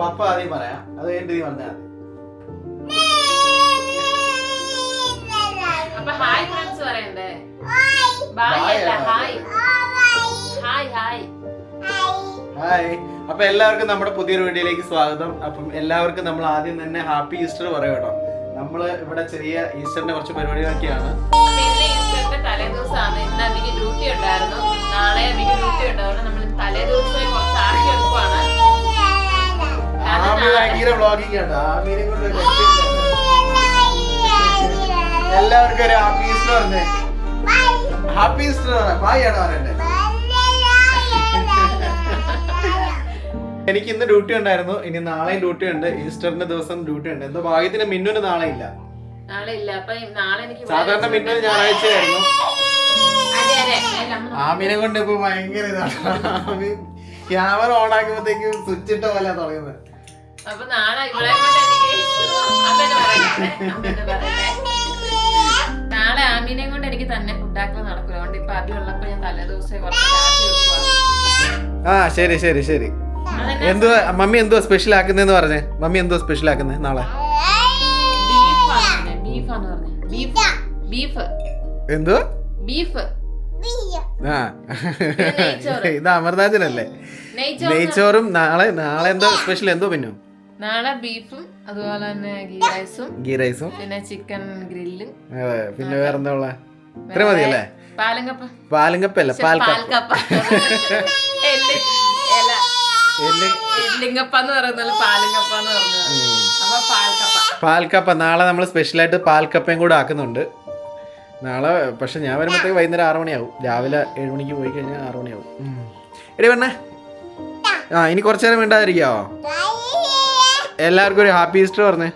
പപ്പ ആദ്യം പറയാം. അത് കഴിഞ്ഞിട്ട് നീ പറഞ്ഞാൽ മതി. അപ്പൊ ഹായ് ഫ്രണ്ട്സ് പറയണ്ടേ? Bye ബായ് അല്ല അല്ല. ഹായ്. Hi hi. ഹായ്. അപ്പൊ എല്ലാവർക്കും നമ്മുടെ പുതിയൊരു വീഡിയോയിലേക്ക് സ്വാഗതം. അപ്പം എല്ലാവർക്കും നമ്മൾ ആദ്യം തന്നെ ഹാപ്പി ഈസ്റ്റർ പറയും കേട്ടോ. നമ്മൾ ഇവിടെ ചെറിയ ഈസ്റ്ററിന്റെ കുറച്ച് പരിപാടികളൊക്കെയാണ്. അപ്പൊ ഇന്ന് അവിക്ക് ഡ്യൂട്ടി ഉണ്ടായിരുന്നു. നാളെ എല്ലാവർക്കും ഒരു ഹാപ്പി ഈസ്റ്റർ പറഞ്ഞേ ഹാപ്പി ഈസ്റ്റർ ബായ് ആണ് പറയണ്ടേ എനിക്ക് ഇന്ന് ഡ്യൂട്ടി ഉണ്ടായിരുന്നു. ഇനി നാളെയും ഡ്യൂട്ടി ഉണ്ട്. ഈസ്റ്ററിന്റെ ദിവസം ഡ്യൂട്ടി ഉണ്ട്. എന്തോ ഭാഗ്യത്തിന് മിന്നുന് നാളെ ഇല്ല. സാധാരണ മിന്നു ഞായറാഴ്ചയായിരുന്നു. ആമിനെ കൊണ്ട് ഇപ്പൊ ഭയങ്കര ഇതാണ്. ക്യാമറ ഓൺ ആക്കുമ്പോഴത്തേക്കും സ്വിച്ച് ഇട്ട പോലെ തുടങ്ങുന്നത്. അപ്പൊ നാളെ ഇവിടെ നാളെ ആമീനെ കൊണ്ട് എനിക്ക് തന്നെ ഫുഡാക്കാൻ നടക്കില്ല അതുകൊണ്ട് ഇപ്പൊ അതിലുള്ളപ്പോ ഞാൻ തലേ ദിവസം കുറച്ച് ആക്കി വെക്കുവാ. ആ ശരി ശരി ശരി. എന്തുവാ മമ്മി എന്തുവാ സ്പെഷ്യൽ ആക്കുന്നതെന്ന് പറഞ്ഞേ? മമ്മി എന്തുവാ സ്പെഷ്യൽ ആക്കുന്നത് നാളെ? Beef beef. ആ. ഇത് അമൃതാജനല്ലേ? നെയ്ച്ചോറും. നാളെ നാളെ എന്തോ സ്പെഷ്യൽ എന്തോ പിന്നു നാളെ ബീഫും അതുപോലെ തന്നെ ഗീ റൈസും ഗീ റൈസും. പിന്നെ ചിക്കൻ ഗ്രില്ലും. അതെ പിന്നെ വേറെന്താ ഉള്ള? ഇത്ര മതിയല്ലേ? പാലങ്കപ്പ. പാലുങ്കപ്പല്ല പാൽക്കപ്പ. പാൽക്കപ്പ. എന്ന് പറയുന്നത് പാലങ്കപ്പ എന്ന് അപ്പൊ പാൽക്കപ്പ. പാൽക്കപ്പ. നാളെ നമ്മൾ സ്പെഷ്യലായിട്ട് പാൽക്കപ്പയും കൂടെ ആക്കുന്നുണ്ട്. നാളെ പക്ഷെ ഞാൻ വരുമ്പോഴത്തേക്ക് വൈകുന്നേരം ആറു മണിയാവും. രാവിലെ ഏഴ് മണിക്ക് പോയി കഴിഞ്ഞാൽ ആറു മണിയാവും. എടി പെണ്ണേ. ആ ഇനി കുറച്ചു നേരം മിണ്ടാതിരിക്കാവോ? എല്ലാവർക്കും ഒരു ഹാപ്പി ഈസ്റ്റർ പറഞ്ഞേ.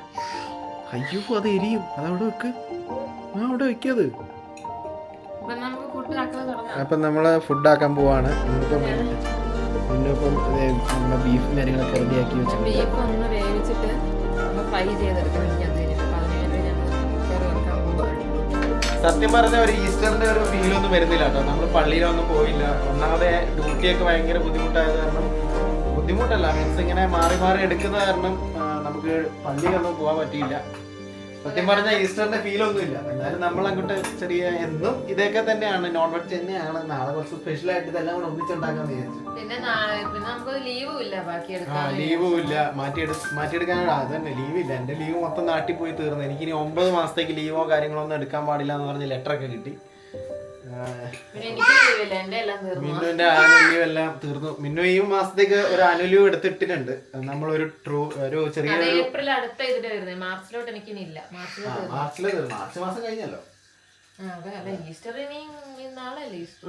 അയ്യോ അത് എരിയും. അതവിടെ വെക്ക്. ആ അവിടെ വെക്കത് അപ്പൊ നമ്മൾ ഫുഡാക്കാൻ പോവാണ്. ഇന്നിപ്പം ഇന്നിപ്പം ദേ നമ്മുടെ ബീഫും കാര്യങ്ങളൊക്കെ റെഡിയാക്കി സത്യം പറഞ്ഞ ഒരു ഈസ്റ്ററിന്റെ ഒരു ഫീൽ ഒന്നും വരുന്നില്ല കേട്ടോ. നമ്മൾ പള്ളിയിലൊന്നും പോയില്ല. ഒന്നാമതെ ഡ്യൂട്ടിയൊക്കെ ഭയങ്കര ബുദ്ധിമുട്ടായത് കാരണം ബുദ്ധിമുട്ടല്ല. മീൻസ് ഇങ്ങനെ മാറി മാറി എടുക്കുന്ന കാരണം നമുക്ക് പള്ളിയിലൊന്നും പോകാൻ പറ്റിയില്ല. സത്യം പറഞ്ഞ ഈസ്റ്ററിന്റെ ഫീൽ ഒന്നും ഇല്ല എന്നാലും നമ്മൾ അങ്ങോട്ട് ചെറിയ എന്നും ഇതൊക്കെ തന്നെയാണ്. നോൺ വെജ് തന്നെയാണ്. നാളെ കുറച്ച് സ്പെഷ്യൽ ആയിട്ട് ഇതെല്ലാം കൂടെ ഒന്നിച്ചുണ്ടാക്കാന്ന് വിചാരിച്ചു. പിന്നെ പിന്നെ നമുക്ക് ലീവും ഇല്ല. ബാക്കി ആ എടുക്കാൻ ലീവും ഇല്ല. മാറ്റിയെടു അത് തന്നെ എന്റെ ലീവ് മൊത്തം നാട്ടിൽ പോയി തീർന്നു. എനിക്ക് ഇനി ഒമ്പത് മാസത്തേക്ക് ലീവോ കാര്യങ്ങളോ ഒന്നും എടുക്കാൻ പാടില്ല എന്ന് പറഞ്ഞ് ലെറ്റർ ഒക്കെ കിട്ടി. മിന്നുവിന്റെ ആനുവൽ ലീവ് എല്ലാം തീർന്നു. മിന്നു ഈ മാസത്തേക്ക് ഒരു ആനുവൽ എടുത്തിട്ടുണ്ട് നമ്മൾ ഒരു ട്രൂ ഒരു ചെറിയ ഏപ്രിൽ അടുത്ത ഇതിൽ വരുന്നത് മാർച്ചിലോട്ട് എനിക്ക് ഇല്ല. മാർച്ച് മാസം കഴിഞ്ഞല്ലോ. ഈസ്റ്റർ ഇനി നാളല്ലേ ഈസ്റ്റർ?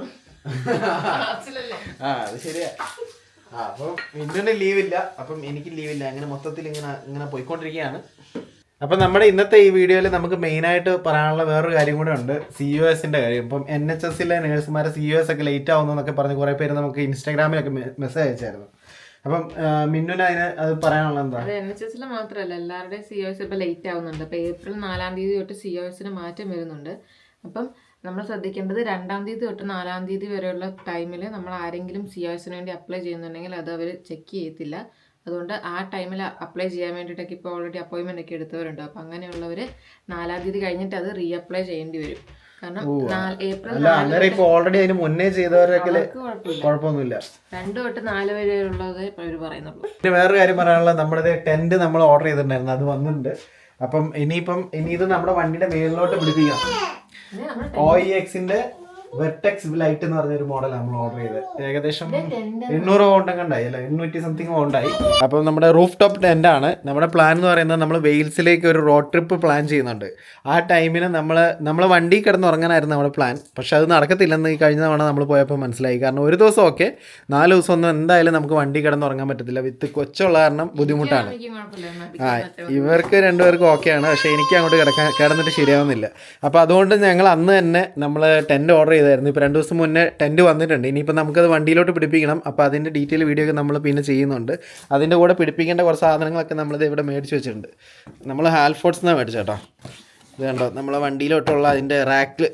മാർച്ചിലല്ലേ? ആ അത് ശരിയാ. അപ്പം മിന്നുവിന് ലീവില്ല. അപ്പം എനിക്ക് ലീവില്ല. അങ്ങനെ മൊത്തത്തിൽ ഇങ്ങനെ ഇങ്ങനെ പോയിക്കൊണ്ടിരിക്കുകയാണ്. അപ്പം നമ്മുടെ ഇന്നത്തെ ഈ വീഡിയോയിൽ നമുക്ക് മെയിനായിട്ട് പറയാനുള്ള വേറൊരു കാര്യം കൂടെ ഉണ്ട്. സി യു എസിന്റെ കാര്യം. ഇപ്പം എൻ എച്ച് എസിലെ നേഴ്സുമാരെ സി യു എസ് ഒക്കെ ലേറ്റ് ആവുന്നു എന്നൊക്കെ പറഞ്ഞ് കുറേ പേര് നമുക്ക് ഇൻസ്റ്റാഗ്രാമിലൊക്കെ മെസ്സേജ് അയച്ചായിരുന്നു. അപ്പം മിന്നുന് അതിന് അത് പറയാനുള്ള എന്താ? എൻ എച്ച് എസിൽ മാത്രമല്ല എല്ലാവരുടെയും സി ഒ എസ് ഇപ്പൊ ലേറ്റ് ആവുന്നുണ്ട്. അപ്പൊ ഏപ്രിൽ നാലാം തീയതി തൊട്ട് സി ഒ എസിന് മാറ്റം വരുന്നുണ്ട്. അപ്പം നമ്മൾ ശ്രദ്ധിക്കേണ്ടത് രണ്ടാം തീയതി തൊട്ട് നാലാം തീയതി വരെയുള്ള ടൈമിൽ നമ്മൾ ആരെങ്കിലും സി ഒ എസിന് വേണ്ടി അപ്ലൈ ചെയ്യുന്നുണ്ടെങ്കിൽ അത് അവർ ചെക്ക് ചെയ്യത്തില്ല. അതുകൊണ്ട് ആ ടൈമിൽ അപ്ലൈ ചെയ്യാൻ വേണ്ടിയിട്ടൊക്കെ ഇപ്പോൾ ഓൾറെഡി അപ്പോയിൻമെന്റ് ഒക്കെ എടുത്തവരുണ്ട്. അപ്പോൾ അങ്ങനെയുള്ളവർ നാലാം തീയതി കഴിഞ്ഞിട്ട് അത് റീ അപ്ലൈ ചെയ്യേണ്ടി വരും. കാരണം ഏപ്രിൽ അല്ല അന്നേരം ഇപ്പോൾ ഓൾറെഡി അതിന് മുന്നേ ചെയ്തവരൊക്കെ കുഴപ്പമൊന്നുമില്ല. രണ്ട് തൊട്ട് നാല് വരെ ഉള്ളത് അവർ പറയുന്നുള്ളൂ. പിന്നെ വേറൊരു കാര്യം പറയാനുള്ളത് നമ്മുടെ ടെന്റ് നമ്മൾ ഓർഡർ ചെയ്തിട്ടുണ്ടായിരുന്നു അത് വന്നിട്ടുണ്ട്. അപ്പം ഇനിയിപ്പം ഇനി ഇത് നമ്മുടെ വണ്ടിയുടെ മേളിലോട്ട് പിടിപ്പിക്കാം. ഒ ഇ എക്സിന്റെ വെർട്ടെക്സ് ലൈറ്റ് എന്ന് പറഞ്ഞൊരു മോഡൽ നമ്മൾ ഓർഡർ ചെയ്ത് ഏകദേശം എണ്ണൂറ് പൗണ്ട് കണ്ടായി അല്ല? എണ്ണൂറ്റി സംതിങ് പൗണ്ടായി അപ്പം നമ്മുടെ റൂഫ് ടോപ്പ് ടെന്റ് ആണ്. നമ്മുടെ പ്ലാൻ എന്ന് പറയുന്നത് നമ്മൾ വെയിൽസിലേക്ക് ഒരു റോഡ് ട്രിപ്പ് പ്ലാൻ ചെയ്യുന്നുണ്ട്. ആ ടൈമിന് നമ്മൾ നമ്മൾ വണ്ടി കിടന്ന് ഉറങ്ങാനായിരുന്നു നമ്മുടെ പ്ലാൻ പക്ഷെ അത് നടക്കത്തില്ലെന്ന് ഈ കഴിഞ്ഞ തവണ നമ്മൾ പോയപ്പോൾ മനസ്സിലായി. കാരണം ഒരു ദിവസം ഓക്കെ നാല് ദിവസം ഒന്നും എന്തായാലും നമുക്ക് വണ്ടി കിടന്ന് ഉറങ്ങാൻ പറ്റത്തില്ല. വിത്ത് കൊച്ചുള്ള കാരണം ബുദ്ധിമുട്ടാണ്. ആ ഇവർക്ക് രണ്ടുപേർക്കും ഓക്കെയാണ് പക്ഷേ എനിക്ക് അങ്ങോട്ട് കിടക്കാൻ കിടന്നിട്ട് ശരിയാവുന്നില്ല. അപ്പോൾ അതുകൊണ്ട് ഞങ്ങൾ അന്ന് തന്നെ നമ്മൾ ടെന്റ് ഓർഡർ ചെയ്തായിരുന്നു. ഇപ്പോൾ രണ്ട് ദിവസം മുന്നേ ടെന്റ് വന്നിട്ടുണ്ട്. ഇനിയിപ്പോൾ നമുക്കത് വണ്ടിയിലോട്ട് പിടിപ്പിക്കണം. അപ്പോൾ അതിന്റെ ഡീറ്റെയിൽ വീഡിയോ ഒക്കെ നമ്മൾ പിന്നെ ചെയ്യുന്നുണ്ട്. അതിന്റെ കൂടെ പിടിപ്പിക്കേണ്ട കുറച്ച് സാധനങ്ങളൊക്കെ നമ്മളിത് ഇവിടെ മേടിച്ച് വെച്ചിട്ടുണ്ട്. നമ്മൾ ഹാൽഫോർട്സ് എന്നാണ് കേട്ടോ ഇത് കണ്ടോ? നമ്മളെ വണ്ടിയിലോട്ടുള്ള അതിന്റെ റാക്കിൽ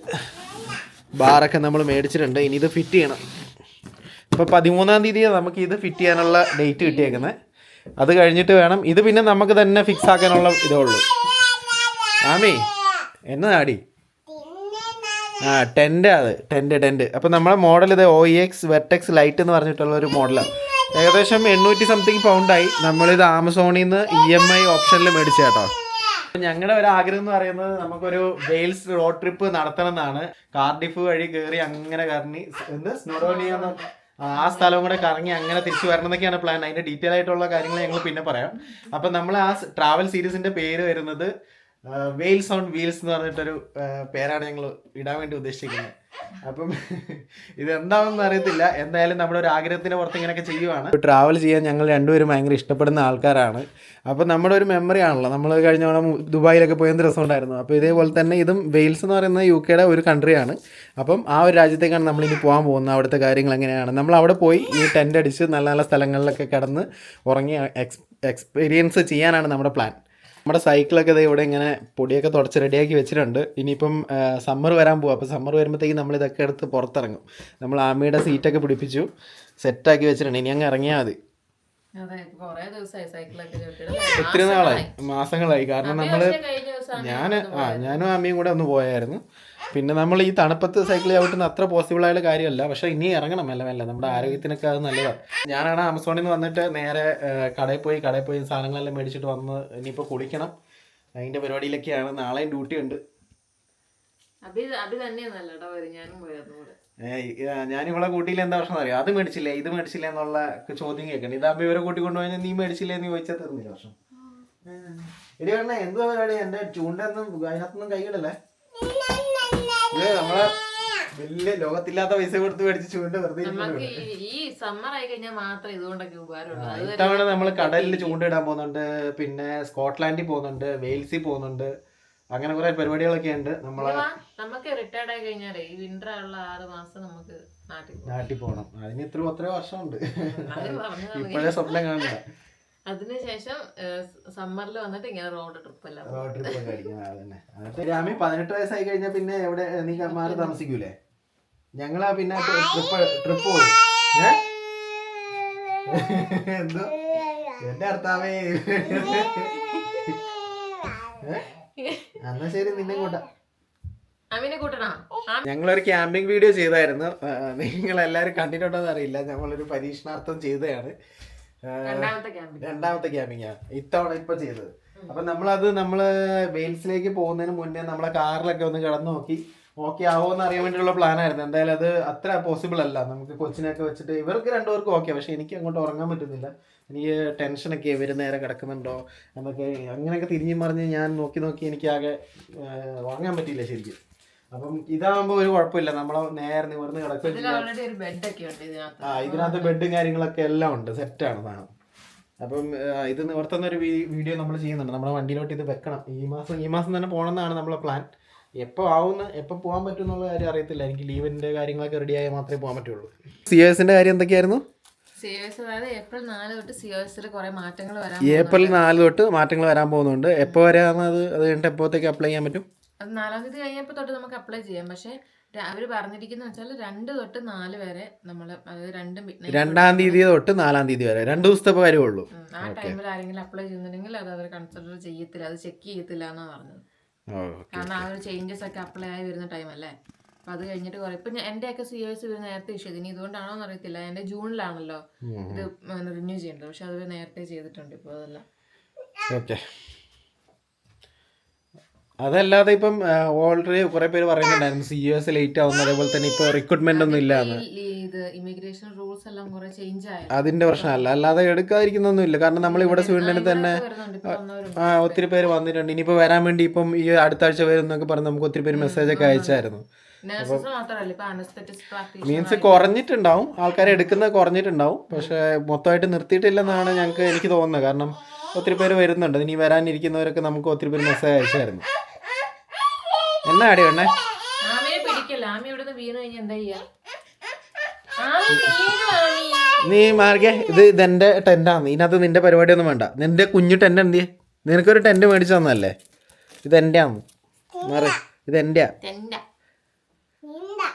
ബാറൊക്കെ നമ്മൾ മേടിച്ചിട്ടുണ്ട്. ഇനി ഇത് ഫിറ്റ് ചെയ്യണം. ഇപ്പോൾ പതിമൂന്നാം തീയതിയാണ് നമുക്ക് ഇത് ഫിറ്റ് ചെയ്യാനുള്ള ഡേറ്റ് കിട്ടിയേക്കുന്നത് അത് കഴിഞ്ഞിട്ട് വേണം. ഇത് പിന്നെ നമുക്ക് തന്നെ ഫിക്സ് ആക്കാനുള്ള ഇതേ ഉള്ളൂ. ആമേ എന്നതാടി ആ ടെന്റ് അത് ടെന്റ് ടെന്റ് അപ്പോൾ നമ്മളെ മോഡൽ ഇത് ഒ എക്സ് വെർട്ടെക്സ് ലൈറ്റ് എന്ന് പറഞ്ഞിട്ടുള്ള ഒരു മോഡലാണ് ഏകദേശം എണ്ണൂറ്റി സംതിങ് പൗണ്ടായി നമ്മളിത് ആമസോണിൽ നിന്ന് ഇ എം ഐ ഓപ്ഷനിൽ മേടിച്ച കേട്ടോ ഞങ്ങളുടെ ഒരു ആഗ്രഹം എന്ന് പറയുന്നത് നമുക്കൊരു വെയിൽസ് റോഡ് ട്രിപ്പ് നടത്തണം എന്നാണ് കാർഡിഫ് വഴി കയറി അങ്ങനെ കറങ്ങി എന്ത്? സ്നോഡോണിയ ആ സ്ഥലവും കൂടെ കറങ്ങി അങ്ങനെ തിരിച്ചു വരണം എന്നൊക്കെയാണ് പ്ലാൻ അതിന്റെ ഡീറ്റെയിൽ ആയിട്ടുള്ള കാര്യങ്ങൾ ഞങ്ങൾ പിന്നെ പറയാം. അപ്പം നമ്മൾ ആ ട്രാവൽ സീരീസിന്റെ പേര് വരുന്നത് വെയിൽസ് ഓൺ വീൽസ് എന്ന് പറഞ്ഞിട്ടൊരു പേരാണ് ഞങ്ങൾ ഇടാൻ വേണ്ടി ഉദ്ദേശിക്കുന്നത്. അപ്പം ഇതെന്താണെന്ന് അറിയത്തില്ല. എന്തായാലും നമ്മുടെ ഒരു ആഗ്രഹത്തിന് പുറത്ത് ഇങ്ങനെയൊക്കെ ചെയ്യുവാണ്. ട്രാവൽ ചെയ്യാൻ ഞങ്ങൾ രണ്ടുപേരും ഭയങ്കര ഇഷ്ടപ്പെടുന്ന ആൾക്കാരാണ്. അപ്പോൾ നമ്മുടെ ഒരു മെമ്മറി ആണല്ലോ. നമ്മൾ കഴിഞ്ഞ തവണ ദുബായിലൊക്കെ പോയ രസമുണ്ടായിരുന്നു? അപ്പോൾ ഇതേപോലെ തന്നെ ഇതും വെയിൽസ് എന്ന് പറയുന്നത് യു കെയുടെ ഒരു കൺട്രിയാണ് അപ്പം ആ ഒരു രാജ്യത്തേക്കാണ് നമ്മൾ ഇനി പോകാൻ പോകുന്നത്. അവിടുത്തെ കാര്യങ്ങൾ എങ്ങനെയാണ്? നമ്മൾ അവിടെ പോയി ഈ ടെന്റ് അടിച്ച് നല്ല നല്ല സ്ഥലങ്ങളിലൊക്കെ കിടന്ന് ഉറങ്ങി എക്സ് എക്സ്പീരിയൻസ് ചെയ്യാനാണ് നമ്മുടെ പ്ലാൻ നമ്മുടെ സൈക്കിളൊക്കെ ഇവിടെ ഇങ്ങനെ പൊടിയൊക്കെ തുടച്ച് റെഡിയാക്കി വെച്ചിട്ടുണ്ട്. ഇനിയിപ്പം സമ്മർ വരാൻ പോകും അപ്പോൾ സമ്മർ വരുമ്പോഴത്തേക്കും നമ്മൾ ഇതൊക്കെ എടുത്ത് പുറത്തിറങ്ങും. നമ്മൾ ആമയുടെ സീറ്റൊക്കെ പിടിപ്പിച്ചു സെറ്റാക്കി വെച്ചിട്ടുണ്ട്. ഇനി അങ്ങ് ഇറങ്ങിയാൽ മതി. ഒത്തിരി നാളായി. മാസങ്ങളായി. കാരണം നമ്മൾ ഞാൻ ആ ഞാനും അമ്മയും കൂടെ ഒന്ന് പോയായിരുന്നു. പിന്നെ നമ്മൾ ഈ തണുപ്പത്ത് സൈക്കിൾ ചവിട്ടുന്ന അത്ര പോസിബിൾ ആയുള്ള കാര്യമല്ല. പക്ഷെ ഇനി ഇറങ്ങണം മെല്ലെ മെല്ലെ. നമ്മുടെ ആരോഗ്യത്തിനൊക്കെ അത് നല്ലതാണ് ഞാനാണ് ആമസോണിൽ നിന്ന് വന്നിട്ട് നേരെ കടയിൽ പോയി കടയിൽ പോയി സാധനങ്ങളെല്ലാം മേടിച്ചിട്ട് വന്ന് ഇനിയിപ്പോൾ കുളിക്കണം. അതിന്റെ പരിപാടിയിലൊക്കെയാണ്. നാളെയും ഡ്യൂട്ടി ഉണ്ട്. ഞാൻ ഇവളെ കൂട്ടിയിൽ എന്താ പ്രശ്നം അറിയാം? അത് മേടിച്ചില്ലേ ഇത് മേടിച്ചില്ല എന്നുള്ള ചോദ്യം കേൾക്കണം ഇതാകുമ്പോൾ ഇവരെ കൂട്ടി കൊണ്ടുപോയി നീ മേടിച്ചില്ലേ എന്ന് ചോദിച്ചാൽ തീർന്നില്ല പ്രശ്നം. എടി എന്തുവാ പരിപാടി? എന്റെ ചൂണ്ടൊന്നും അതിനകത്തൊന്നും കൈയിടല്ലേ ഇത് നമ്മളെ വലിയ ലോകത്തില്ലാത്ത പൈസ കൊടുത്ത് മേടിച്ച് ചൂണ്ട വെറുതെ നമുക്ക് ഈ- ഈ സമ്മർ ആയി കഴിഞ്ഞാൽ മാത്രമേ ഇതുകൊണ്ടൊക്കെ ഉപകാരമുള്ളൂ. അത് ഇത്തവണ നമ്മൾ കടലിൽ ചൂണ്ടയിടാൻ പോകുന്നുണ്ട് പിന്നെ സ്കോട്ട്ലാൻഡിൽ പോകുന്നുണ്ട് വെയിൽസിൽ പോകുന്നുണ്ട് അങ്ങനെ കുറെ പരിപാടികളൊക്കെ ഉണ്ട് നമ്മളെ നമുക്ക് റിട്ടയർഡ് ആയി കഴിഞ്ഞാലേ ഈ വിന്റർ ഉള്ള ആറ് മാസം നമുക്ക് നാട്ടിൽ പോകാം. നാട്ടിൽ പോകണം അതിന് ഇത്ര അത്രയോ വർഷമുണ്ട്. അത് പറഞ്ഞതാണ് ഇപ്പോഴേ സ്വപ്നം കാണണ്ട അതിനുശേഷം സമ്മറിൽ വന്നിട്ട് ഇങ്ങനെ റോഡ് ട്രിപ്പ് എല്ലാം. റോഡ് ട്രിപ്പ് ഒക്കെ അടിക്കുന്നത് അതന്നെ. എന്നിട്ട് രാമി പതിനെട്ട് വയസ്സായി കഴിഞ്ഞാൽ പിന്നെ എവിടെ നീ മാറി താമസിക്കൂലേ? ഞങ്ങളാ പിന്നെ ട്രിപ്പ് ട്രിപ്പ് പോകും? എന്തോ? എന്റെ ഭർത്താവേ. എന്നാ ശരി നിന്നെ കൂട്ടാ. ഞങ്ങളൊരു ക്യാമ്പിംഗ് വീഡിയോ ചെയ്തായിരുന്നു. നിങ്ങൾ എല്ലാവരും കണ്ടിട്ടുണ്ടോ അറിയില്ല. ഞങ്ങളൊരു പരീക്ഷണാർത്ഥം ചെയ്തതാണ്. രണ്ടാമത്തെ ക്യാമ്പിങ്. ഇത്തവണ ഇപ്പൊ ചെയ്തത്. അപ്പൊ നമ്മളത് നമ്മൾ വെയിൽസിലേക്ക് പോകുന്നതിന് മുന്നേ നമ്മളെ കാറിലൊക്കെ ഒന്ന് കിടന്നു നോക്കി ഓക്കെ ആവുമെന്ന് അറിയാൻ വേണ്ടിയുള്ള പ്ലാൻ ആയിരുന്നു എന്തായാലും അത് അത്ര പോസിബിൾ അല്ല. നമുക്ക് കൊച്ചിനൊക്കെ വെച്ചിട്ട് ഇവർക്ക് രണ്ടുപേർക്കും ഓക്കെ പക്ഷെ എനിക്ക് അങ്ങോട്ട് ഉറങ്ങാൻ പറ്റുന്നില്ല. എനിക്ക് ടെൻഷനൊക്കെ ഇവർ നേരെ കിടക്കുന്നുണ്ടോ എന്നൊക്കെ അങ്ങനെയൊക്കെ തിരിഞ്ഞു മറിഞ്ഞ് ഞാൻ നോക്കി നോക്കി എനിക്ക് ആകെ ഉറങ്ങാൻ പറ്റിയില്ല ശരിക്കും. അപ്പം ഇതാകുമ്പോ ഒരു കുഴപ്പമില്ല. നമ്മളെ നേരെ നിവർന്ന് കിടക്കും ആ ഇതിനകത്ത് ബെഡും കാര്യങ്ങളൊക്കെ എല്ലാം ഉണ്ട്. സെറ്റ് ആണ് സാധനം. അപ്പം ഇത് നിവർത്തുന്ന ഒരു വീഡിയോ നമ്മൾ ചെയ്യുന്നുണ്ട്. നമ്മുടെ വണ്ടിയിലോട്ട് ഇത് വെക്കണം. ഈ മാസം ഈ മാസം തന്നെ പോകണമെന്നാണ് നമ്മളെ പ്ലാൻ എപ്പോൾ ആവുന്ന എപ്പോൾ പോകാൻ പറ്റും എന്നുള്ള കാര്യം അറിയത്തില്ല. എനിക്ക് ലീവിന്റെ കാര്യങ്ങളൊക്കെ റെഡി ആയാൽ മാത്രമേ പോകാൻ പറ്റുള്ളൂ. സി എസിന്റെ കാര്യം എന്തൊക്കെയായിരുന്നു? സി എസ് അതായത് ഏപ്രിൽ നാല് തൊട്ട് സി മാറ്റങ്ങൾ വരാൻ ഏപ്രിൽ നാല് തൊട്ട് മാറ്റങ്ങൾ വരാൻ പോകുന്നുണ്ട്. എപ്പോൾ വരാമെന്നത് അത് അത് കഴിഞ്ഞിട്ട് എപ്പോഴത്തേക്ക് അപ്ലൈ ചെയ്യാൻ പറ്റും? അത് നാലാം തീയതി കഴിഞ്ഞപ്പോൾ തൊട്ട് നമുക്ക് അപ്ലൈ ചെയ്യാം. പക്ഷേ അവർ പറഞ്ഞിരിക്കുന്ന വെച്ചാൽ രണ്ട് തൊട്ട് നാല് വരെ നമ്മൾ അതായത് രണ്ട് രണ്ടാം തീയതി തൊട്ട് നാലാം തീയതി വരെ. രണ്ട് ദിവസത്തെ കാര്യമുള്ളൂ ആ ടൈമിൽ ആരെങ്കിലും അപ്ലൈ ചെയ്യുന്നുണ്ടെങ്കിൽ അത് അവർ കൺസിഡർ ചെയ്യത്തില്ല. അത് ചെക്ക് ചെയ്യത്തില്ല എന്നാണ് പറഞ്ഞത്. കാരണം ആ ഒരു ചേഞ്ചസ് ഒക്കെ അപ്ലൈ ആയി വരുന്ന ടൈമല്ലേ അപ്പം അത് കഴിഞ്ഞിട്ട് കുറെ ഇപ്പം എന്റെയൊക്കെ സി എസ് ഇവർ നേരത്തെ ഇഷ്യൂ ഇനി ഇതുകൊണ്ടാണോ എന്ന് അറിയത്തില്ല. എന്റെ ജൂണിലാണല്ലോ ഇത് റിന്യൂ ചെയ്യേണ്ടത്. പക്ഷെ അത് നേരത്തെ ചെയ്തിട്ടുണ്ട് ഇപ്പോൾ അതെല്ലാം. ഓക്കെ അതല്ലാതെ ഇപ്പം ഓൾറെഡി കുറെ പേര് പറയുന്നുണ്ടായിരുന്നു സി യു എസ് ലേറ്റ് ആവുന്ന അതേപോലെ തന്നെ ഇപ്പൊ റിക്രൂട്ട്മെന്റ് ഒന്നും ഇല്ലാന്ന് ഇമിഗ്രേഷൻ റൂൾസ് എല്ലാം കുറെ ചേഞ്ച് ആയി അതിന്റെ പ്രശ്നമല്ല. അല്ലാതെ എടുക്കാതിരിക്കുന്നൊന്നും ഇല്ല. കാരണം നമ്മൾ ഇവിടെ സ്വീഡനിൽ തന്നെ ആ ഒത്തിരി പേര് വന്നിട്ടുണ്ട്. ഇനിയിപ്പോ വരാൻ വേണ്ടി ഇപ്പം ഈ അടുത്ത ആഴ്ച വരും എന്നൊക്കെ പറഞ്ഞ് നമുക്ക് ഒത്തിരി പേര് മെസ്സേജ് ഒക്കെ അയച്ചായിരുന്നു. മീൻസ് കുറഞ്ഞിട്ടുണ്ടാവും. ആൾക്കാരെ എടുക്കുന്നത് കുറഞ്ഞിട്ടുണ്ടാവും. പക്ഷെ മൊത്തമായിട്ട് നിർത്തിയിട്ടില്ലെന്നാണ് ഞങ്ങൾക്ക് എനിക്ക് തോന്നുന്നത്. കാരണം ഒത്തിരി പേര് വരുന്നുണ്ട്. ഇനി വരാനിരിക്കുന്നവരൊക്കെ നമുക്ക് ഒത്തിരി പേര് മെസ്സേജ് അയച്ചായിരുന്നു. എന്നാ അടി വേണേ ആമയെ പിടിക്കല്ല? ആമ ഇവിടുന്ന് വീണ് കഴിഞ്ഞാൽ എന്താ ചെയ്യാ? നീ മാർഗെ ഇത് ഇതെന്റെ ടെന്റാണ് ഇതിനകത്ത് നിന്റെ പരിപാടി ഒന്നും വേണ്ട. നിന്റെ കുഞ്ഞു ടെന്റ് എന്ത് നിനക്കൊരു ടെന്റ് മേടിച്ചു തന്നല്ലേ ഇതെന്റെ ആണ് മാറി. ഇതെന്റെയാ? തെണ്ട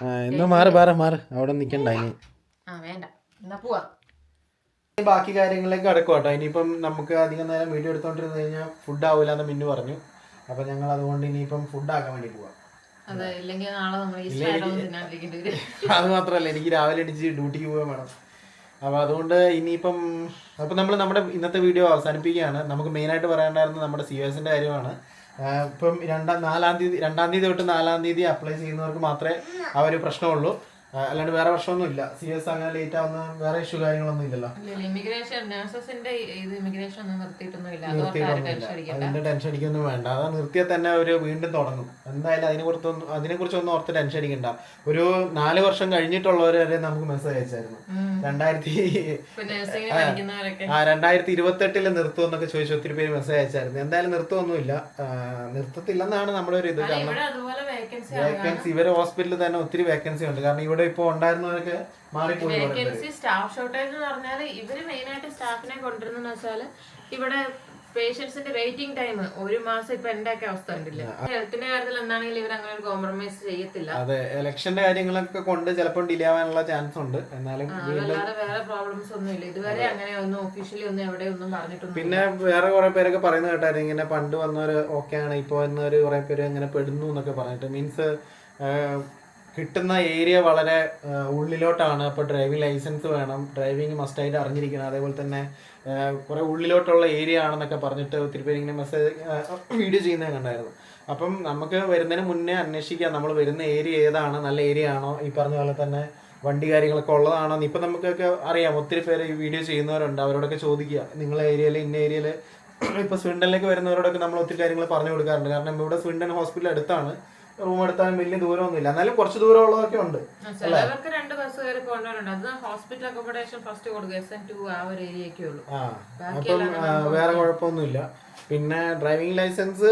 ആ എന്നാ മാറി മാറ് മാറ്. അവിടെ നിക്കണ്ട ഇനി. ആ വേണ്ട. പോവാ. ബാക്കി കാര്യങ്ങളിലേക്ക് അടക്കും കേട്ടോ ഇനിയിപ്പം നമുക്ക് അധികം നേരം വീഡിയോ എടുത്തോണ്ടിരുന്ന് കഴിഞ്ഞാൽ ഫുഡ് ആവില്ല എന്ന് മിന്നു പറഞ്ഞു. അപ്പൊ ഞങ്ങൾ അതുകൊണ്ട് ഇനിയിപ്പം ഫുഡ് ആക്കാൻ വേണ്ടി പോവാം. അതെ മാത്രല്ല എനിക്ക് രാവിലെ അടിച്ച് ഡ്യൂട്ടിക്ക് പോകാൻ വേണം. അപ്പോൾ അതുകൊണ്ട് ഇനിയിപ്പം അപ്പോൾ നമ്മൾ നമ്മുടെ ഇന്നത്തെ വീഡിയോ അവസാനിപ്പിക്കുകയാണ്. നമുക്ക് മെയിനായിട്ട് പറയാനുണ്ടായിരുന്നത് നമ്മുടെ സി എസിന്റെ കാര്യമാണ്. ഇപ്പം രണ്ടാം നാലാം തീയതി രണ്ടാം തീയതി തൊട്ട് നാലാം തീയതി അപ്ലൈ ചെയ്യുന്നവർക്ക് മാത്രമേ ആ ഒരു പ്രശ്നമുള്ളൂ. അല്ലാണ്ട് വേറെ പ്രശ്നമൊന്നും ഇല്ല. സി എസ് അങ്ങനെ ലേറ്റ് ആവുന്ന വേറെ ഇഷ്യൂ കാര്യങ്ങളൊന്നും ഇല്ലല്ലോ. ഇമിഗ്രേഷൻ നഴ്സസിന്റെ ഇത് ഇമിഗ്രേഷൻ ഒന്നും അതിന്റെ ടെൻഷൻ അടിക്കൊന്നും വേണ്ട. അത് നിർത്തിയാൽ തന്നെ അവർ വീണ്ടും തുടങ്ങും. എന്തായാലും അതിനെ കുറിച്ചൊന്നും അതിനെ കുറിച്ചൊന്നും ഓർത്ത് ടെൻഷൻ അടിക്കണ്ട. ഒരു നാല് വർഷം കഴിഞ്ഞിട്ടുള്ളവർ വരെ നമുക്ക് മെസ്സേജ് അയച്ചായിരുന്നു. രണ്ടായിരത്തി ആ രണ്ടായിരത്തി ഇരുപത്തെട്ടിൽ നിർത്തുമെന്നൊക്കെ ചോദിച്ചു ഒത്തിരി പേര് മെസ്സേജ് അയച്ചായിരുന്നു. എന്തായാലും നിർത്തുമൊന്നുമില്ല നിർത്തത്തില്ലെന്നാണ് നമ്മുടെ ഒരു ഇത്. കാരണം വേക്കൻസി ഇവരെ ഹോസ്പിറ്റലിൽ തന്നെ ഒത്തിരി വേക്കൻസി ഉണ്ട്. കാരണം ഇവിടെ ഇപ്പോൾ ഉണ്ടായിരുന്നവരൊക്കെ മാറിപ്പോയി വേക്കൻസി സ്റ്റാഫ് ഷോർട്ടേജ് എന്ന് പറഞ്ഞാൽ ഇവർ മെയിൻ ആയിട്ട് സ്റ്റാഫിനെ കൊണ്ടുവരുന്ന വെച്ചാൽ ഇവിടെ പേഷ്യൻസിന്റെ വെയിറ്റിംഗ് ടൈം ഒരു മാസം ഇപ്പൊ എന്റെ ഒക്കെ അവസ്ഥ ഉണ്ടല്ലേ ഹെൽത്തിന്റെ കാര്യത്തിൽ എന്താണെങ്കിലും ഇവർ അങ്ങനെ ഒരു കോംപ്രമൈസ് ചെയ്യത്തില്ല. അതെ ഇലക്ഷന്റെ കാര്യങ്ങളൊക്കെ കൊണ്ട് ചിലപ്പോൾ ഡിലേ ആവാനുള്ള ചാൻസ് ഉണ്ട്. എന്നാലും അല്ലാതെ വേറെ പ്രോബ്ലംസ് ഒന്നും ഇല്ല ഇതുവരെ അങ്ങനെ ഒന്നും ഒഫീഷ്യലി ഒന്നും എവിടെ ഒന്നും പറഞ്ഞിട്ടൊന്നും പിന്നെ വേറെ കുറെ പേരൊക്കെ പറയുന്നത് കേട്ടായിരുന്നു ഇങ്ങനെ പണ്ട് വന്നവര് ഓക്കെ ആണ് ഇപ്പൊ വന്നവര് കുറെ പേര് അങ്ങനെ പെടുന്നു എന്നൊക്കെ പറഞ്ഞിട്ട്. മീൻസ് കിട്ടുന്ന ഏരിയ വളരെ ഉള്ളിലോട്ടാണ്. അപ്പോൾ ഡ്രൈവിംഗ് ലൈസൻസ് വേണം. ഡ്രൈവിംഗ് മസ്റ്റായിട്ട് അറിഞ്ഞിരിക്കണം. അതേപോലെ തന്നെ കുറേ ഉള്ളിലോട്ടുള്ള ഏരിയ ആണെന്നൊക്കെ പറഞ്ഞിട്ട് ഒത്തിരി പേര് ഇങ്ങനെ മെസ്സേജ് വീഡിയോ ചെയ്യുന്നത് കണ്ടായിരുന്നു. അപ്പം നമുക്ക് വരുന്നതിന് മുന്നേ അന്വേഷിക്കാം. നമ്മൾ വരുന്ന ഏരിയ ഏതാണ്? നല്ല ഏരിയ ആണോ? ഈ പറഞ്ഞ പോലെ തന്നെ വണ്ടി കാര്യങ്ങളൊക്കെ ഉള്ളതാണോ? ഇപ്പം നമുക്കൊക്കെ അറിയാം. ഒത്തിരി പേര് ഈ വീഡിയോ ചെയ്യുന്നവരുണ്ട്. അവരോടൊക്കെ ചോദിക്കുക. നിങ്ങളുടെ ഏരിയയിൽ ഇന്ന ഏരിയയിൽ ഇപ്പോൾ സ്വിൻഡനിലേക്ക് വരുന്നവരോടൊക്കെ നമ്മൾ ഒത്തിരി കാര്യങ്ങൾ പറഞ്ഞു കൊടുക്കാറുണ്ട്. കാരണം ഇവിടെ സ്വിൻഡൻ ഹോസ്പിറ്റൽ അടുത്താണ്. റൂം എടുത്താലും വലിയ ദൂരമൊന്നുമില്ല. എന്നാലും കുറച്ച് ദൂരമുള്ളതൊക്കെ ഉണ്ട്. ചിലവർക്ക് രണ്ട് ബസ് കയറി പോകേണ്ടവരുണ്ട്. അത് ഹോസ്പിറ്റൽ അക്കോമഡേഷൻ ഫസ്റ്റ് കൊടുക്കുക എസ് എൻ ടു ആ ഒരു ഏരിയയൊക്കെ ഉള്ളൂ. അപ്പം വേറെ കുഴപ്പമൊന്നുമില്ല. പിന്നെ ഡ്രൈവിംഗ് ലൈസൻസ്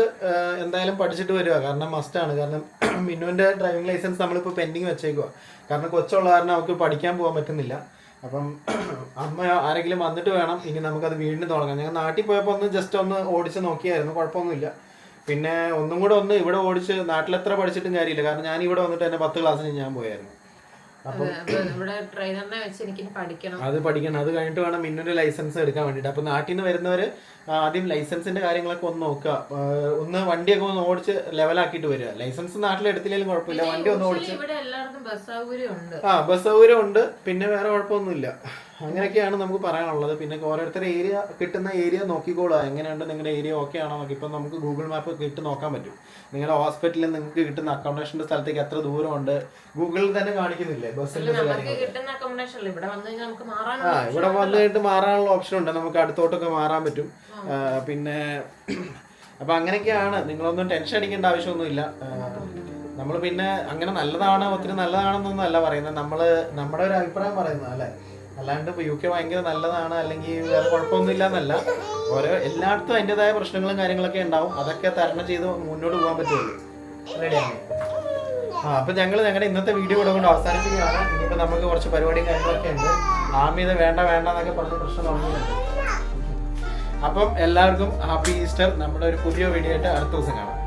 എന്തായാലും പഠിച്ചിട്ട് വരിക കാരണം മസ്റ്റ് ആണ്. കാരണം മിന്നുവിന്റെ ഡ്രൈവിംഗ് ലൈസൻസ് നമ്മളിപ്പോൾ പെൻഡിങ് വെച്ചേക്കുക കാരണം കൊച്ചുള്ള കാരണം അവർക്ക് പഠിക്കാൻ പോകാൻ പറ്റുന്നില്ല. അപ്പം അമ്മ ആരെങ്കിലും വന്നിട്ട് വേണം. ഇനി നമുക്കത് വീണ്ടും തുടങ്ങാം. ഞങ്ങൾ നാട്ടിൽ പോയപ്പോൾ ഒന്ന് ജസ്റ്റ് ഒന്ന് ഓടിച്ച് നോക്കിയായിരുന്നു. കുഴപ്പമൊന്നുമില്ല. പിന്നെ ഒന്നും കൂടെ ഒന്ന് ഇവിടെ ഓടിച്ച് നാട്ടിലെത്ര പഠിച്ചിട്ടും കാര്യമില്ല. കാരണം ഞാൻ ഇവിടെ വന്നിട്ട് തന്നെ പത്ത് ക്ലാസ്സിന് ഞാൻ പോയായിരുന്നു. അപ്പം അപ്പൊ അത് പഠിക്കണം. അത് കഴിഞ്ഞിട്ട് വേണം മിന്നൊരു ലൈസൻസ് എടുക്കാൻ വേണ്ടിയിട്ട്. അപ്പോൾ നാട്ടിൽ നിന്ന് വരുന്നവര് ആദ്യം ലൈസൻസിന്റെ കാര്യങ്ങളൊക്കെ ഒന്ന് നോക്കുക. ഒന്ന് വണ്ടിയൊക്കെ ഒന്ന് ഓടിച്ച് ലെവലാക്കിയിട്ട് വരിക. ലൈസൻസ് നാട്ടിൽ എടുത്തില്ലെങ്കിലും കുഴപ്പമില്ല. വണ്ടി ഒന്ന് ഓടിച്ച് ആ ബസ് സൗകര്യം ഉണ്ട്. പിന്നെ വേറെ കുഴപ്പമൊന്നുമില്ല. അങ്ങനെയൊക്കെയാണ് നമുക്ക് പറയാനുള്ളത്. പിന്നെ ഓരോരുത്തരുടെ ഏരിയ കിട്ടുന്ന ഏരിയ നോക്കിക്കോളുക. എങ്ങനെയുണ്ട് നിങ്ങളുടെ ഏരിയ ഓക്കെ ആണോ നോക്കി ഇപ്പം നമുക്ക് ഗൂഗിൾ മാപ്പ് ഇട്ട് നോക്കാൻ പറ്റും. നിങ്ങളുടെ ഹോസ്പിറ്റലിൽ നിങ്ങൾക്ക് കിട്ടുന്ന അക്കോമഡേഷന്റെ സ്ഥലത്തേക്ക് എത്ര ദൂരമുണ്ട്? ഗൂഗിളിൽ തന്നെ കാണിക്കുന്നില്ലേ? ബസ്സിൽ ആ ഇവിടെ വന്നു കഴിഞ്ഞിട്ട് മാറാനുള്ള ഓപ്ഷൻ ഉണ്ട്. നമുക്ക് അടുത്തോട്ടൊക്കെ മാറാൻ പറ്റും. പിന്നെ അപ്പൊ അങ്ങനെയൊക്കെയാണ്. നിങ്ങളൊന്നും ടെൻഷൻ അടിക്കേണ്ട ആവശ്യമൊന്നുമില്ല. നമ്മൾ പിന്നെ അങ്ങനെ നല്ലതാണ് ഒത്തിരി നല്ലതാണെന്നൊന്നും അല്ല പറയുന്നത്. നമ്മൾ നമ്മുടെ ഒരു അഭിപ്രായം പറയുന്നത് അല്ലേ? അല്ലാണ്ട് ഇപ്പൊ യു കെ ഭയങ്കര നല്ലതാണ് അല്ലെങ്കിൽ വേറെ കുഴപ്പമൊന്നുമില്ല എന്നല്ല ഓരോ എല്ലായിടത്തും അതിന്റെതായ പ്രശ്നങ്ങളും കാര്യങ്ങളൊക്കെ ഉണ്ടാവും. അതൊക്കെ തരണം ചെയ്ത് മുന്നോട്ട് പോകാൻ പറ്റുള്ളൂ. റെഡിയാണ് ആ അപ്പൊ ഞങ്ങൾ ഞങ്ങളുടെ ഇന്നത്തെ വീഡിയോ ഇവിടെ കൊണ്ട് അവസാനിപ്പിക്കുകയാണ്. ഇനിയിപ്പോ നമുക്ക് കുറച്ച് പരിപാടിയും കാര്യങ്ങളൊക്കെ ഉണ്ട്. ആമി ഇത് വേണ്ട വേണ്ട എന്നൊക്കെ പറഞ്ഞ പ്രശ്നം തുടങ്ങുന്നുണ്ട്. അപ്പം എല്ലാവർക്കും ഹാപ്പി ഈസ്റ്റർ. നമ്മുടെ ഒരു പുതിയ വീഡിയോ ആയിട്ട് അടുത്ത ദിവസം കാണാം.